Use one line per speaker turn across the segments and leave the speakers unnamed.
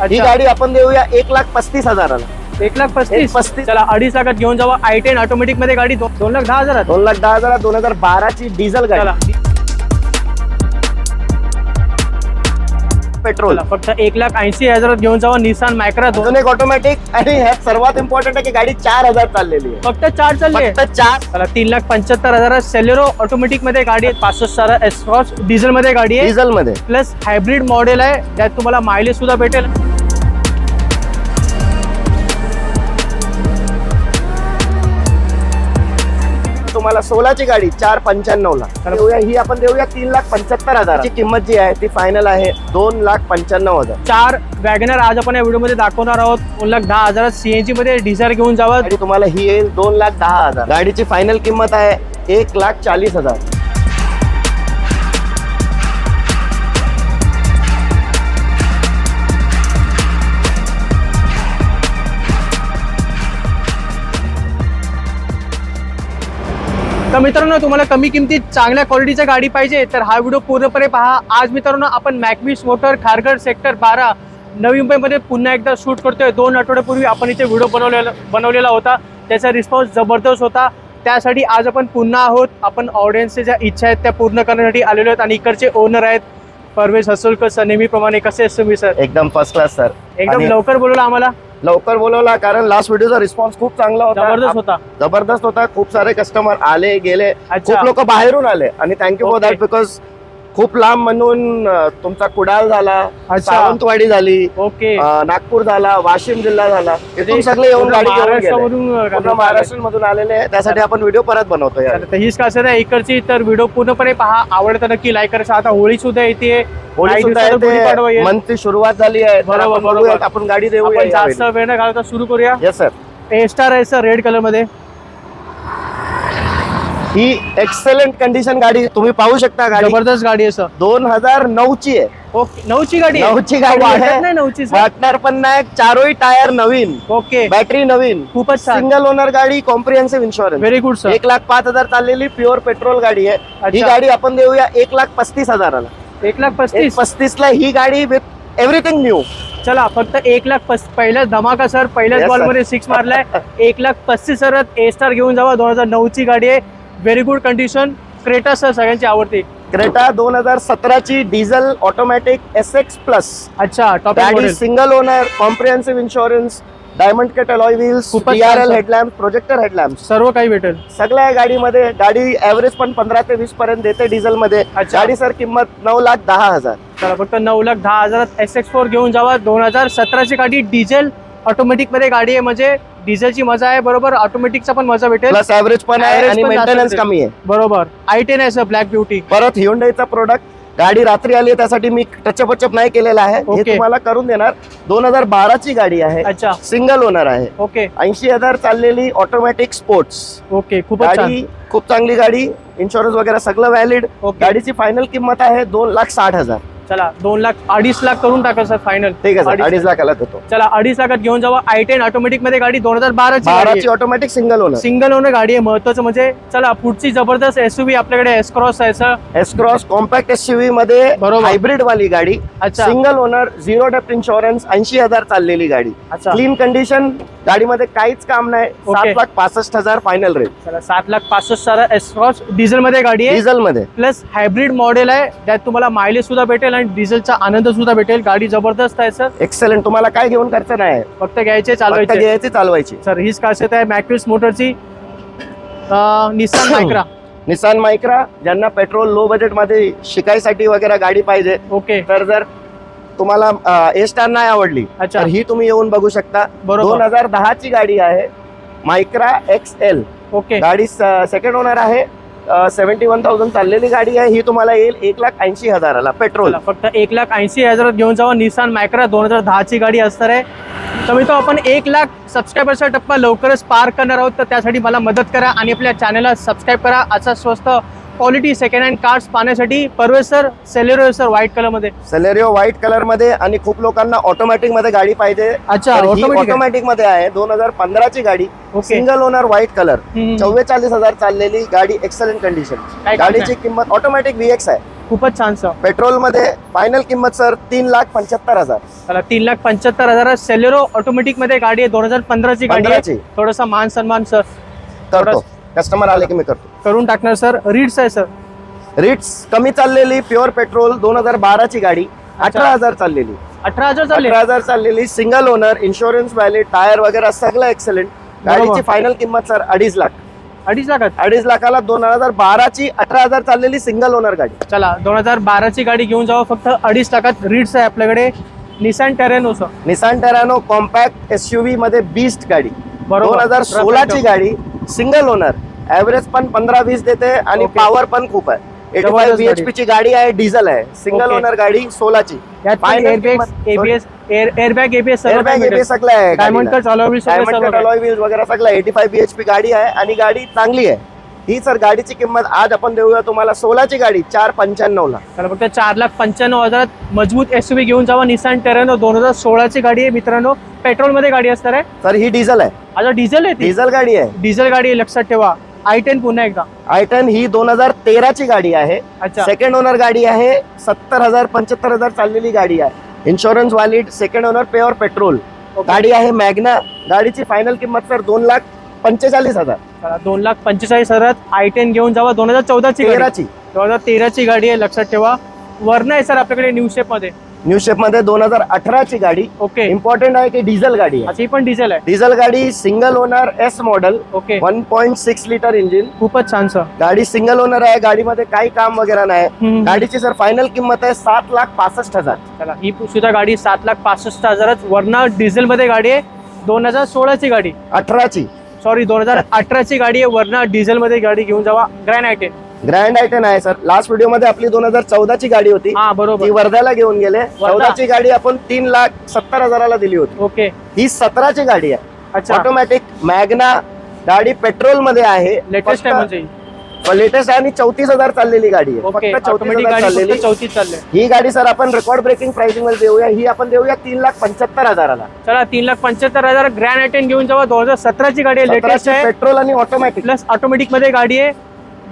अच्छा.
गाडी आपण देऊया एक लाख पस्तीस हजाराला.
एक लाख पस्तीस?
पस्तीस.
चला अडीच लाखात घेऊन जावा. आय टेन ऑटोमॅटिकमध्ये गाडी दो- दोन लाख दहा हजारात.
दोन लाख दहा हजार दोन हजार बाराची डिझेल
चला.
गाडी पेट्रोल.
चला फक्त एक लाख ऐंशी हजारात घेऊन जावा. निसान मायक्रा दोन.
अजून एक ऑटोमॅटिक आणि ह्यात सर्वात इम्पॉर्टंट आहे की गाडी चार हजार चाललेली आहे.
फक्त चार चालले
फक्त चार.
चला तीन लाख पंच्याहत्तर हजारात सेलेरो ऑटोमॅटिकमध्ये गाडी आहे. पासष्ट सारा एसक्रॉस डिझेल मध्ये गाडी आहे.
डिझेल मध्ये
प्लस हायब्रिड मॉडेल आहे. त्यात तुम्हाला मायलेज सुद्धा भेटेल.
तुम्हाला सोलाची गाडी चार पंच्याण्णव ला. देऊया ही आपण देऊया तीन लाख पंच्याहत्तर हजाराची किंमत जी आहे ती फायनल आहे दोन लाख पंच्याण्णव हजार.
चार वॅगनर आज आपण या व्हिडिओमध्ये दाखवणार आहोत. दोन लाख दहा हजारात सीएनजी मध्ये डिझायर घेऊन जावा.
तुम्हाला ही येईल दोन लाख दहा हजार. गाडीची फायनल किंमत आहे एक लाख चाळीस हजार.
तर मित्रांनो तुम्हाला कमी किमतीत चांगल्या क्वालिटीच्या गाडी पाहिजे तर हा व्हिडिओ पूर्णपणे पहा. आज मित्रांनो आपण मॅकविस मोटर खारघर सेक्टर बारा नवी मुंबईमध्ये पुन्हा एकदा शूट करतोय. दोन आठवड्यापूर्वी आपण इथे व्हिडिओ बनवलेला बनवलेला होता. त्याचा रिस्पॉन्स जबरदस्त होता. त्यासाठी आज आपण पुन्हा आहोत. आपण ऑडियन्सच्या ज्या इच्छा आहेत त्या पूर्ण करण्यासाठी आलेलो आहेत आणि इकडचे ओनर आहेत परवेश हसोलकर सर नेहमीप्रमाणे कसे असतो मी सर
एकदम फर्स्ट क्लास सर
एकदम लवकर बोलवलं आम्हाला.
लवकर बोलवला कारण लास्ट व्हिडिओचा रिस्पॉन्स खूप चांगला होता.
जबरदस्त होता.
जबरदस्त होता. खूप सारे कस्टमर आले गेले. खूप लोक बाहेरून आले. आणि थँक्यू फॉर. दॅट बिकॉज खूप लांब म्हणून तुमचा कुडाळ झाला. सावंतवाडी झाली
ओके.
नागपूर झाला वाशिम जिल्हा झाला. इथून सगळे येऊन गाडी महाराष्ट्र मधून आलेले आहे. त्यासाठी आपण व्हिडिओ परत बनवतोय.
तर हीच कसं आहे. इकडची तर व्हिडिओ पूर्णपणे पहा. आवडतं नक्की लाईक करायचं आता होळी सुद्धा येते
होळी सुद्धा येते. मंथची सुरुवात झाली आहे.
बरोबर,
आपण गाडी
आपण जास्त
देऊ
वेळ न घालता सुरू करूया.
येस सर
ए स्टार आहे सर रेड कलरमध्ये.
ही एक्सेलेंट कंडिशन गाडी तुम्ही पाहू शकता गाडी.
जबरदस्त गाडी आहे सर
दोन हजार नऊ ची आहे.
ओके नऊची गाडी आहे?
नऊची गाडी
वाटत
आहे.
नऊची सर
वाटणार पण नाही. चारोही टायर नवीन.
ओके.
बॅटरी नवीन.
खूपच छान.
सिंगल ओनर गाडी comprehensive insurance
very good sir
एक लाख पाच हजार चाललेली प्युअर पेट्रोल गाडी आहे. ही
अच्छा.
गाडी आपण देऊया एक लाख पस्तीस हजाराला.
एक लाख पस्तीस
पस्तीस? ला ही गाडी विथ एव्हरीथिंग न्यू
चला फक्त एक लाख पस पहिलाच धमाका सर पहिल्याच
Yes,
बॉल
sir.
मध्ये सिक्स मारलाय. एक लाख पस्तीस ए स्टार घेऊन जावा. दोन हजार नऊ ची गाडी आहे. Very good condition Creta sir सगळ्यांची आवडते.
क्रेटा दोन हजार सतराची diesel automatic S X plus
अच्छा टॉप
गाडी single owner comprehensive insurance diamond cut alloy wheels
खूपच
डी आर
छान,
L
sir.
Headlamp projector headlamp
सर्व काही भेटेल.
सगळ्या गाडीमध्ये गाडी ऍव्हरेज पण पंधरा ते वीस पर्यंत देते डिझेल मध्ये. गाडी सर किंमत नऊ लाख दहा हजार.
फक्त नऊ लाख दहा हजारात एस एक्स फोर घेऊन जावा. दोन हजार सतराची गाडी डिझेल ऑटोमॅटिकमध्ये गाडी आहे म्हणजे डिझेलची मजा आहे बरोबर? ऑटोमॅटिकचा पण मजा भेटेल.
प्लस ऍव्हरेज पण आहे
Average
आणि
पण जास्त
मेंटेनन्स
भेटेल.
कमी आहे.
बरोबर. आय टेन आहे सर ब्लॅक ब्युटी
परत हिउंडाईचा प्रोडक्ट गाडी रात्री आली आहे त्यासाठी मी टचअप नाही केलेला आहे. हे
Okay.
तुम्हाला करून देणार. दोन हजार बाराची गाडी आहे.
अच्छा.
सिंगल ओनर आहे.
ओके
ऐंशी हजार चाललेली ऑटोमॅटिक स्पोर्ट्स
ओके खूपच छान.
गाडी खूप चांगली गाडी. इन्शुरन्स वगैरे सगळं व्हॅलिड
ओके
गाडीची फायनल किंमत आहे दोन लाख साठ हजार.
चला दोन लाख अडीच लाख करून टाका सर फायनल
ठीक आहे सर अडीच लाखाला देतो.
चला अडीच लाखात घेऊन जावा आय टेन ऑटोमॅटिकमध्ये गाडी दोन हजार बाराची
automatic single owner
single owner गाडी आहे महत्वाचं म्हणजे चला पुढची जबरदस्त एसयूव्ही आपल्याकडे एसक्रॉस आहे सर.
एस क्रॉस कॉम्पॅक्ट एसमध्ये
बरोबर.
हायब्रिड वाली गाडी.
अच्छा.
Single owner zero dep insurance ऐंशी हजार चाललेली गाडी.
अच्छा.
क्लीन कंडिशन गाडीमध्ये काहीच काम नाही. सात लाख पासष्ट हजार फायनल रेट
सात लाख पासष्ट सारा एसक्रॉस डिझेल मध्ये गाडी आहे.
डिझेल मध्ये
प्लस हायब्रिड मॉडेल आहे. त्यात तुम्हाला मायलेज सुद्धा भेटेल आणि डिझेलचा आनंद सुद्धा भेटेल. गाडी जबरदस्त आहे सर
एक्सेलेंट तुम्हाला काय घेऊन खर्च नाही
फक्त घ्यायचे चालवायचे.
घ्यायची चालवायची.
सर हीच खासियत आहे मॅक्विस मोटरची निसान मायक्रा
निसान मायक्रा ज्यांना पेट्रोल लो बजेटमध्ये शिकायसाठी वगैरे गाडी पाहिजे.
ओके
तर जर तुम्हाला ए स्टार नाही आवडली
अच्छा.
तर ही तुम्ही येऊन बघू शकता. दोन हजार दहा ची गाडी आहे मायक्रा एक्स एल
ओके.
गाडी सेकंड ओनर आहे सेव्हन्टी वन थाउजंड चाललेली गाडी आहे ही तुम्हाला येईल एक लाख ऐंशी हजाराला पेट्रोल
फक्त एक लाख ऐंशी हजारात घेऊन जावा. निसान मायक्रा दोन हजार दहाची गाडी असणार आहे. तर मी तो आपण एक लाख सबस्क्रायबरचा टप्पा लवकरच पार करणार आहोत तर त्यासाठी मला मदत करा आणि आपल्या चॅनलला सबस्क्राईब करा. असा स्वस्त क्वालिटी सेकंड हँड कार्स पाहण्यासाठी Parvesh sir Celerio sir white कलरमध्ये
सेलेरिओ व्हाईट कलरमध्ये आणि खूप लोकांना ऑटोमॅटिकमध्ये गाडी पाहिजे.
अच्छा ऑटोमॅटिक
ऑटोमॅटिकमध्ये आहे दोन हजार पंधराची गाडी
okay
single owner white colour चव्वेचाळीस हजार चाललेली गाडी एक्सलेंट कंडिशन
काय
गाडीची किंमत ऑटोमॅटिक व्हीएक्स आहे.
खूपच छान सर
पेट्रोलमध्ये फायनल किंमत सर तीन लाख पंच्याहत्तर हजार.
तीन लाख पंच्याहत्तर हजार सेलेरो ऑटोमॅटिकमध्ये गाडी आहे दोन हजार पंधराची गाडी. आहे. थोडासा मान सन्मान सर
करतो कस्टमर आले की मी करतो.
करून टाकणार सर? रीड्स आहे सर.
रिट्स कमी चाललेली प्युअर पेट्रोल दोन हजार बाराची गाडी अठरा हजार चाललेली.
अठरा हजार चालले?
अठरा हजार चाललेली single owner insurance valid tyre वगैरे सगळं एक्सलेंट गाडीची. फायनल किंमत सर अडीच लाख.
अडीच लाखात?
अडीच लाखाला दोन हजार बाराची अठरा हजार चाललेली सिंगल ओनर गाडी.
चला दोन हजार बाराची गाडी घेऊन जावं फक्त अडीच लाखात. रीड्स आहे आपल्याकडे. Nissan Terrano sir.
Nissan Terrano compact एसमध्ये बीस्ट गाडी. दोन हजार सोळाची गाडी सिंगल ओनर ऍव्हरेज पण पंधरा वीस देते आणि. पॉवर पण खूप आहे. एटी फाय बीएचपी ची गाडी आहे डिझेल आहे. सिंगल. ओनर गाडी सोलाची
एअरबॅग एबीएस एअरबॅग एबीएस
सगळं आहे.
डायमंड कट
अलॉय वगैरे सगळं एटी फाय बीएचपी गाडी आहे आणि गाडी चांगली आहे. ही सर गाडीची किंमत आज आपण देऊया तुम्हाला सोलाची गाडी चार पंच्याण्णव ला
तर फक्त चार लाख पंच्याण्णव हजारात मजबूत एस घेऊन जावा. निसान टेरेनो दोन हजार सोळाची गाडी आहे मित्रांनो. पेट्रोलमध्ये गाडी असणार आहे.
सर ही डिझेल आहे.
आता डिझेल आहे ती.
डिझेल गाडी आहे.
डिझेल गाडी आहे, लक्षात ठेवा. आय टेन पुन्हा एकदा.
आय टेन ही दोन हजार तेराची गाडी आहे.
अच्छा.
सेकंड ओनर गाडी आहे. सत्तर हजार पंच्याहत्तर हजार चाललेली गाडी आहे. Insurance valid second owner pure petrol. गाडी आहे मॅग्ना गाडीची फायनल किंमत सर दोन लाख पंचेचाळीस हजार.
दोन लाख पंचेचाळीस हजारात आय टेन घेऊन जावा. दोन हजार चौदाची
तेराची.
दोन हजार तेराची गाडी आहे लक्षात ठेवा. वर्ण आहे सर आपल्याकडे न्यू शेपमध्ये.
न्यू शेपमध्ये दोन हजार अठराची गाडी.
ओके
इम्पॉर्टंट आहे की डिझेल गाडी आहे.
ही पण डिझेल आहे.
डिझेल गाडी single owner S model
okay
one point six litre engine
खूपच छान सर
गाडी सिंगल ओनर आहे गाडीमध्ये काही काम वगैरे नाही. गाडीची सर फायनल किंमत आहे सात लाख पासष्ट हजार.
चला ही सुद्धा गाडी सात लाख पासष्ट हजारात. वर्ण डिझेल मध्ये गाडी आहे. दोन हजार सोळाची गाडी.
अठराची.
सॉरी दोन हजार अठराची गाडी आहे. वर्ण डिझेल मध्ये गाडी घेऊन जावा. ग्रँड आयटेन
ग्रँड आयटन आहे सर लास्ट व्हिडिओमध्ये आपली दोन हजार चौदाची गाडी होती.
हा
ती
बरोबर
वर्ध्याला घेऊन गेले. चौदाची गाडी आपण तीन लाख सत्तर हजाराला दिली होती.
ओके.
ही सतराची गाडी आहे.
अच्छा.
ऑटोमॅटिक मॅग्ना गाडी पेट्रोलमध्ये आहे
लेटेस्ट आहे म्हणजे.
लेटेस्ट आहे आणि चौतीस हजार चाललेली गाडी आहे.
ओके
फक्त चौतीस हजार
गाडी
चाललेली.
फक्त चौतीस चालले
ही गाडी सर आपण रेकॉर्ड ब्रेकिंग प्राइसिंगमध्ये देऊया. ही आपण देऊया तीन लाख पंच्याहत्तर हजाराला.
चला तीन लाख पंच्याहत्तर हजार ग्रँड आयटेन घेऊन जावा. दोन हजार सतराची गाडी आहे लेटेस्ट आहे.
पेट्रोल आणि ऑटोमॅटिक
प्लस ऑटोमॅटिकमध्ये गाडी आहे.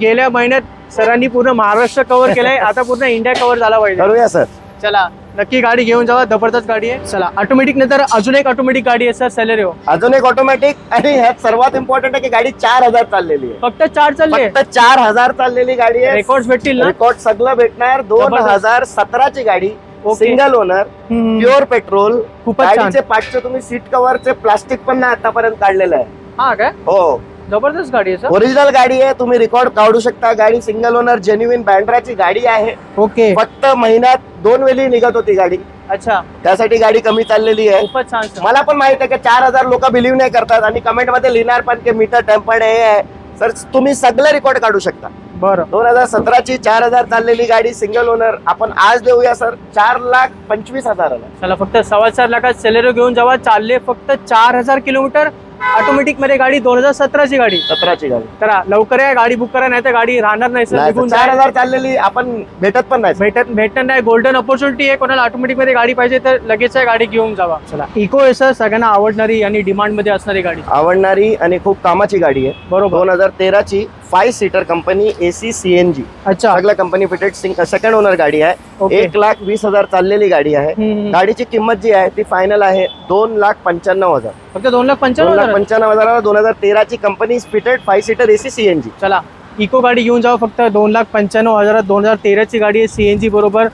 गेल्या महिन्यात सरांनी पूर्ण महाराष्ट्र कव्हर केलाय. आता पूर्ण इंडिया कव्हर झाला पाहिजे.
करूया सर.
चला. नक्की गाडी घेऊन जावा जबरदस्त गाडी आहे. चला ऑटोमॅटिक नंतर अजून एक ऑटोमॅटिक गाडी आहे सर सेलेरिओ
अजून एक ऑटोमॅटिक आणि ह्यात सर्वात इम्पॉर्टंट आहे की गाडी चार हजार चाललेली आहे.
फक्त चार चालले
फक्त चार हजार चाललेली गाडी आहे.
रेकॉर्ड भेटतील ना?
रेकॉर्ड सगळं भेटणार. दोन. हजार सतराची गाडी. Single owner. प्युअर पेट्रोल
खूपच
गाडीचे पाठचे तुम्ही सीट कव्हरचे प्लास्टिक पण नाही आतापर्यंत काढलेलं आहे.
हा काय
हो.
जबरदस्त गाडी आहे सर.
ओरिजिनल गाडी आहे. तुम्ही रेकॉर्ड काढू शकता. गाडी सिंगल ओनर जेन्युइन बँड्राची गाडी आहे.
ओके.
फक्त महिन्यात दोन वेळी निघत होती गाडी.
अच्छा.
त्यासाठी गाडी कमी चाललेली आहे.
खूपच छान सर.
मला पण माहीत आहे की चार हजार लोक बिलीव्ह नाही करतात आणि कमेंटमध्ये लिहिणार पण की मीटर टेम्पर्ड हे आहे. सर तुम्ही सगळं रेकॉर्ड काढू शकता.
बरं.
दोन हजार सतराची चार हजार चाललेली गाडी सिंगल ओनर आपण आज देऊया सर. चार लाख पंचवीस हजाराला.
चला फक्त सव्वा चार लाखात सेलेरो घेऊन जावा. चालले फक्त चार हजार किलोमीटर. ऑटोमॅटिकमध्ये गाडी दोन हजार सतराची गाडी.
सतराची गाडी.
चला लवकर या गाडी बुक करा नाही तर गाडी राहणार नाही सर. निघून
चार. हजार चाललेली आपण भेटत पण नाही
भेटत भेटणार नाही. गोल्डन ऑपॉर्च्युनिटी आहे कोणाला ऑटोमॅटिकमध्ये गाडी पाहिजे तर लगेच आहे गाडी घेऊन जावा. चला. इको आहे सर. सगळ्यांना आवडणारी आणि डिमांडमध्ये असणारी गाडी.
आवडणारी आणि खूप कामाची गाडी आहे.
बरोबर.
दोन हजार तेराची five seater company AC CNG
अच्छा.
सगळ्या कंपनी फिटेड सेकंड ओनर गाडी आहे. एक लाख वीस हजार चाललेली गाडी आहे. गाडीची किंमत जी आहे ती फायनल आहे दोन लाख पंच्याण्णव हजार.
फक्त दोन लाख
दोन
पंच्याण्णव
लाख
हजार?
पंच्याण्णव हजाराला दोन हजार तेराची company fitted five seater AC CNG
चला इको गाडी घेऊन जावा फक्त. दोन लाख पंच्याण्णव हजारात दोन हजार तेराची गाडी आहे सीएनजी बरोबर.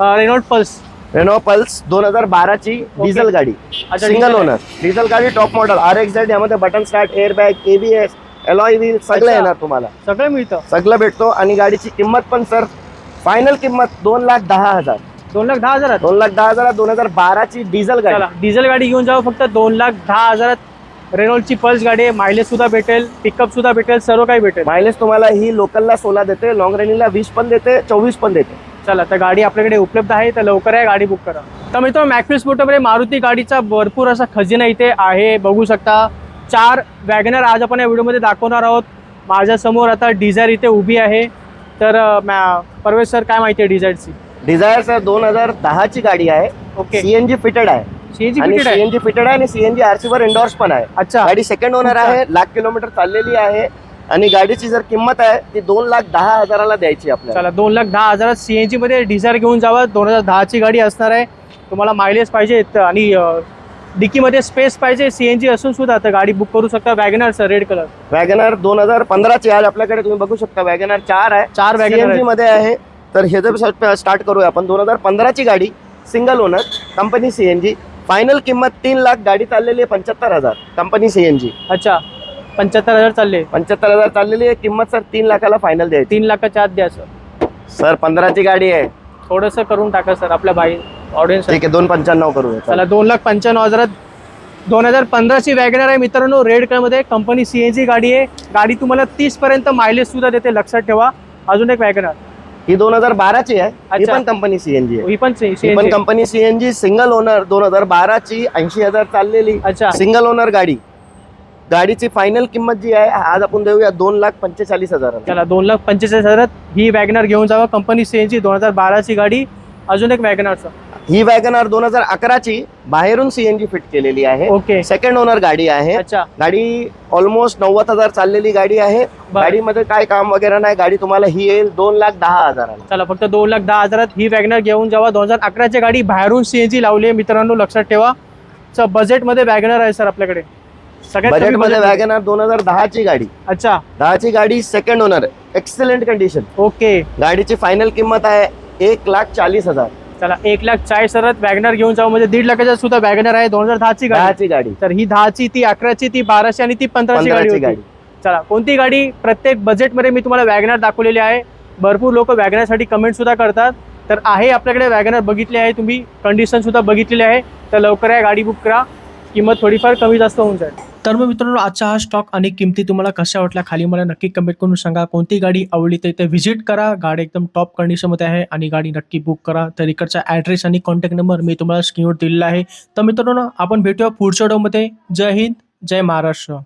रेनॉल्ड पल्स
रेनो पल्स दोन हजार बाराची डिझेल गाडी. सिंगल ओनर डिझेल गाडी. Top model R X Z यामध्ये button start airbag ABS alloy wheel सगळं. येणार तुम्हाला.
सगळं मिळतं.
सगळं भेटतो आणि गाडीची किंमत पण सर फायनल किंमत दोन लाख दहा हजार.
दोन लाख दहा हजारात?
दोन लाख दहा हजार दोन हजार बाराची डिझेल गाडी.
डिझेल गाडी घेऊन जाऊ फक्त. दोन लाख दहा हजारात रेनॉल्डची पल्स गाडी आहे. मायलेज सुद्धा भेटेल पिकअप सुद्धा भेटेल सर्व काही भेटेल.
मायलेज तुम्हाला ही लोकलला सोळा देते लॉंग रेनिंगला वीस पण देते चोवीस पण देते.
चला तर गाडी आपल्याकडे उपलब्ध आहे तर लवकर आहे गाडी बुक करा. तर मित्र मॅक्विस मोटरमध्ये मारुती गाडीचा भरपूर असा खजिना इथे आहे. बघू शकता चार वॅगनर आज आपण या व्हिडिओमध्ये दाखवणार आहोत. माझ्यासमोर आता डिझायर इथे उभी आहे. तर मॅ- परवेश सर काय माहिती आहे डिझायरची?
डिझायर सर दोन हजार दहाची गाडी आहे.
ओके.
सीएनजी फिटेड आहे.
सीएनजी
आणि
फिटेड आहे?
सीएनजी फिटेड आहे आणि सीएनजी आरसी वर एंडॉर्स पण आहे.
अच्छा.
गाडी सेकंड ओनर आहे लाख किलोमीटर चाललेली आहे. आणि गाडीची जर किंमत आहे ती दोन लाख दहा हजाराला द्यायची आपल्याला.
चला दोन लाख दहा हजारात सीएनजी मध्ये डिझायर घेऊन जावा. दोन हजार दहाची गाडी असणार आहे. तुम्हाला मायलेज पाहिजे. आणि डिकीमध्ये स्पेस पाहिजे सीएनजी असून सुद्धा तर गाडी बुक करू शकता. WagonR sir red colour.
WagonR दोन हजार पंधराची आज आपल्याकडे तुम्ही बघू शकता वॅगनार चार आहे.
चार वॅगनर
सीएनजी मध्ये आहे. तर हे जर स्टार्ट करूया आपण. दोन हजार पंधराची गाडी single owner company CNG final किंमत तीन लाख गाडी चाललेली आहे पंच्याहत्तर हजार. कंपनी सीएनजी
अच्छा पंच्याहत्तर हजार चालले.
पंच्याहत्तर हजार चाललेली आहे. किंमत सर तीन लाखाला फायनल द्यायची.
तीन लाखाच्या आत द्या सर.
सर पंधराची गाडी आहे.
थोडंसं करून टाका सर आपल्या बाई ऑडियन्स
ठीक आहे दोन पंच्याण्णव करूया.
चला दोन लाख पंच्याण्णव हजारात दोन हजार पंधराची वॅगनर आहे मित्रांनो रेड कलरमध्ये कंपनी सी एन जी गाडी आहे. गाडी तुम्हाला तीस पर्यंत मायलेज सुद्धा देते लक्षात ठेवा. अजून एक वॅगनर
ही दोन हजार बाराची आहे. ही
अच्छा.
पण कंपनी सीएनजी आहे.
ही पण
ही
सी
पण कंपनी सीएनजी सिंगल ओनर दोन हजार बाराची ऐंशी हजार चाललेली.
अच्छा.
सिंगल ओनर गाडी. गाडीची फायनल किंमत जी आहे आज आपण देऊया दोन लाख पंचेचाळीस हजार.
चला दोन लाख पंचेचाळीस हजारात ही वॅगनर घेऊन जावा. कंपनी सी एन जी दोन हजार बाराची गाडी. अजून एक वॅगनरचं.
ही वॅगनार दोन हजार अकराची बाहेरून सीएनजी फिट केलेली आहे.
ओके.
सेकंड ओनर गाडी आहे.
अच्छा.
गाडी ऑलमोस्ट नव्वद हजार चाललेली गाडी आहे.
बरं.
गाडीमध्ये काय काम वगैरे नाही. गाडी तुम्हाला ही येईल दोन लाख दहा हजाराला.
चला फक्त दोन लाख दहा हजारात ही वॅगनर घेऊन जावा. दोन हजार अकराची गाडी बाहेरून सी एन जी लावली आहे. मित्रांनो लक्षात ठेवा. च बजेटमध्ये वॅगनर आहे सर आपल्याकडे. सगळ्यात कमी
बजेटमध्ये
budget-
वॅगनार दोन हजार दहाची गाडी.
अच्छा.
दहाची गाडी second owner excellent condition
okay.
गाडीची फायनल किंमत आहे एक लाख चाळीस हजार.
चला एक लाख चाळीस हजारात वॅगनर घेऊन जाऊ. म्हणजे दीड लाखाच्या सुद्धा वॅगनर आहे. दोन हजार दहाची गाडी.
दहाची गाडी.
तर ही दहाची ती अकराची ती बाराशे आणि ती पंधराची गाडी
पंधराची
होती.
गाडी.
चला कोणती गाडी? प्रत्येक बजेटमध्ये मी तुम्हाला वॅगनर दाखवलेली आहे. भरपूर लोक वॅगनरसाठी कमेंट सुद्धा करतात. तर आहे आपल्याकडे वॅगनर बघितली आहे तुम्ही. कंडिशन सुद्धा बघितलेली आहे. तर लवकर आहे गाडी बुक करा. किंमत थोडीफार कमी जास्त होऊन जाईल. तर मग मित्रांनो आजचा हा स्टॉक आणि किमती तुम्हाला कशा वाटल्या खाली मला नक्की कमेंट करून सांगा. कोणती गाडी आवडली तर इथे व्हिजिट करा. गाडी एकदम टॉप कंडिशनमध्ये आहे आणि गाडी नक्की बुक करा. तर इकडचा ॲड्रेस आणि कॉन्टॅक्ट नंबर मी तुम्हाला स्क्रीनवर दिलेला आहे. तर मित्रांनो आपण भेटूया पुढच्या डोमध्ये जय हिंद जय महाराष्ट्र.